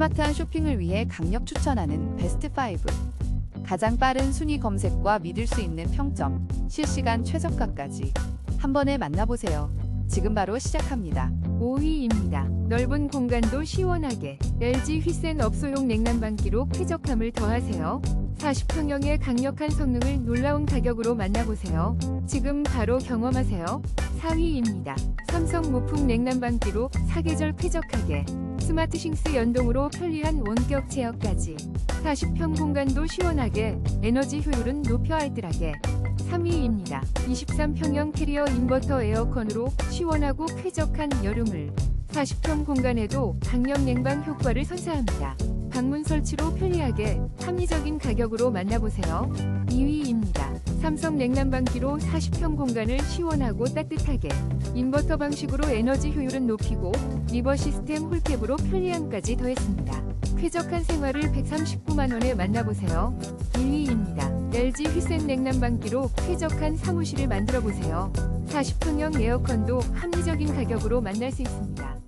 스마트한 쇼핑을 위해 강력 추천하는 베스트 5. 가장 빠른 순위 검색과 믿을 수 있는 평점, 실시간 최저가까지 한 번에 만나보세요. 지금 바로 시작합니다. 5위입니다. 넓은 공간도 시원하게 LG 휘센 업소용 냉난방기로 쾌적함을 더하세요. 40평형의 강력한 성능을 놀라운 가격으로 만나보세요. 지금 바로 경험하세요. 4위입니다. 삼성 무풍 냉난방기로 사계절 쾌적하게 스마트싱스 연동으로 편리한 원격 제어까지 40평 공간도 시원하게 에너지 효율은 높여 알뜰하게 3위입니다. 23평형 캐리어 인버터 에어컨으로 시원하고 쾌적한 여름을 40평 공간에도 강력 냉방 효과를 선사합니다. 방문 설치로 편리하게 합리적인 가격으로 만나보세요. 2위입니다. 삼성 냉난방기로 40평 공간을 시원하고 따뜻하게 인버터 방식으로 에너지 효율은 높이고 리버 시스템 홀캡으로 편리함까지 더했습니다. 쾌적한 생활을 139만 원에 만나보세요. 1위입니다. LG 휘센 냉난방기로 쾌적한 사무실을 만들어 보세요. 40평형 에어컨도 합리적인 가격으로 만날 수 있습니다.